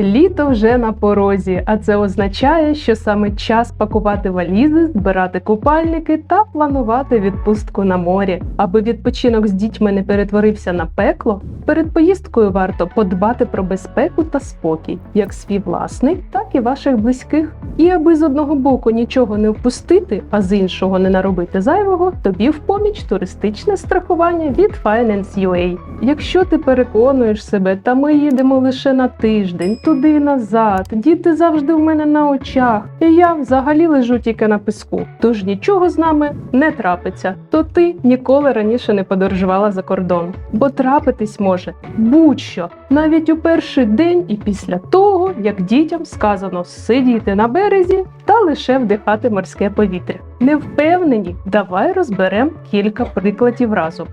Літо вже на порозі, а це означає, що саме час пакувати валізи, збирати купальники та планувати відпустку на морі. Аби відпочинок з дітьми не перетворився на пекло, перед поїздкою варто подбати про безпеку та спокій, як свій власний, так і ваших близьких. І аби з одного боку нічого не впустити, а з іншого не наробити зайвого, тобі в поміч туристичне страхування від Finance.ua. Якщо ти переконуєш себе, та ми їдемо лише на тиждень, туди назад, діти завжди в мене на очах, і я взагалі лежу тільки на піску. Тож нічого з нами не трапиться, то ти ніколи раніше не подорожувала за кордон. Бо трапитись може будь-що, навіть у перший день і після того, як дітям сказано сидіти на березі та лише вдихати морське повітря. Не впевнені? Давай розберемо кілька прикладів разом.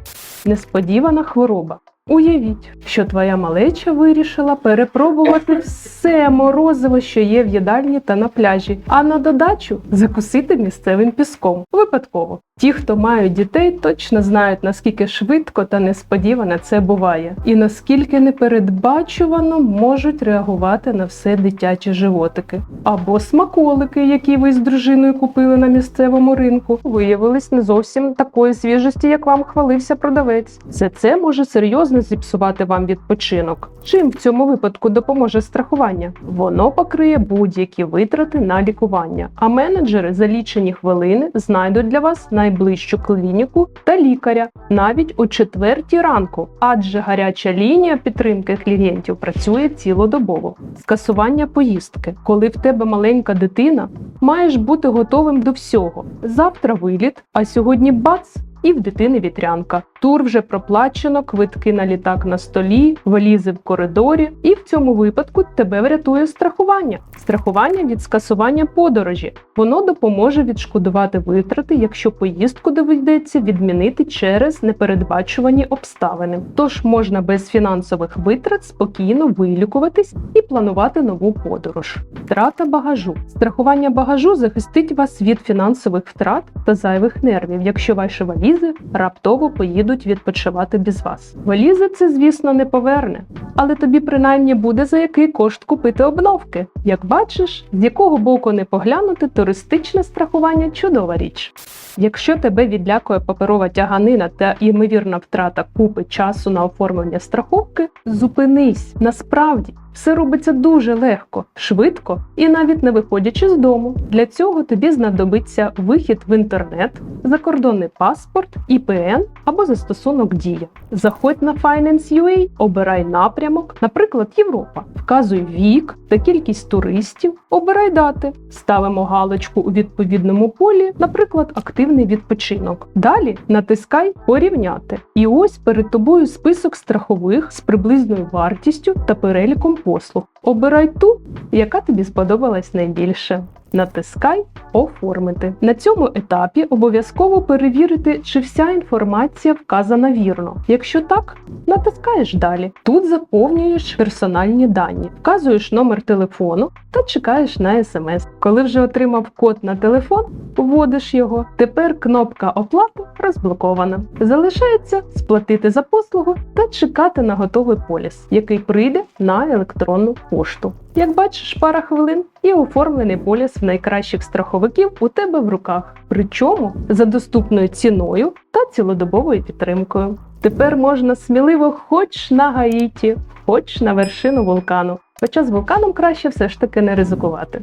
Несподівана хвороба. Уявіть, що твоя малеча вирішила перепробувати все морозиво, що є в їдальні та на пляжі, а на додачу закусити місцевим піском. Випадково. Ті, хто мають дітей, точно знають, наскільки швидко та несподівано це буває, і наскільки непередбачувано можуть реагувати на все дитячі животики. Або смаколики, які ви з дружиною купили на місцевому ринку, виявились не зовсім такої свіжості, як вам хвалився продавець. Все це може серйозно зіпсувати вам відпочинок. Чим в цьому випадку допоможе страхування? Воно покриє будь-які витрати на лікування, а менеджери за лічені хвилини знайдуть для вас найближчу клініку та лікаря навіть о четвертій ранку, адже гаряча лінія підтримки клієнтів працює цілодобово. Скасування поїздки, коли в тебе маленька дитина, маєш бути готовим до всього. Завтра виліт, а сьогодні бац. І в дитини вітрянка. Тур вже проплачено, квитки на літак на столі, валізи в коридорі, і в цьому випадку тебе врятує страхування. Страхування від скасування подорожі. Воно допоможе відшкодувати витрати, якщо поїздку доведеться відмінити через непередбачувані обставини. Тож можна без фінансових витрат спокійно вилікуватись і планувати нову подорож. Втрата багажу. Страхування багажу захистить вас від фінансових втрат та зайвих нервів, якщо ваші валізи раптово поїдуть відпочивати без вас. Валізи це, звісно, не поверне, але тобі принаймні буде за який кошт купити обновки. Як бачиш, з якого боку не поглянути, туристичне страхування чудова річ. Якщо тебе відлякує паперова тяганина та ймовірна втрата купи часу на оформлення страховки, зупинись. Насправді все робиться дуже легко, швидко і навіть не виходячи з дому. Для цього тобі знадобиться вихід в інтернет, закордонний паспорт, ІПН або застосунок Дія. Заходь на Finance.ua, обирай напрямок, наприклад, Європа. Вказуй вік та кількість туристів, обирай дати. Ставимо галочку у відповідному полі, наприклад, активний відпочинок. Далі натискай Порівняти. І ось перед тобою список страхових з приблизною вартістю та переліком послуг. Обирай ту, яка тобі сподобалась найбільше. Натискай Оформити. На цьому етапі обов'язково перевірити, чи вся інформація вказана вірно. Якщо так, натискаєш далі. Тут заповнюєш персональні дані, вказуєш номер телефону та чекаєш на смс. Коли вже отримав код на телефон, вводиш його. Тепер кнопка оплати розблокована. Залишається сплатити за послугу та чекати на готовий поліс, який прийде на електронну пошту. Як бачиш, пара хвилин і оформлений поліс в найкращих страховиків у тебе в руках, причому за доступною ціною та цілодобовою підтримкою. Тепер можна сміливо хоч на Гаїті, хоч на вершину вулкану. Хоча з вулканом краще все ж таки не ризикувати.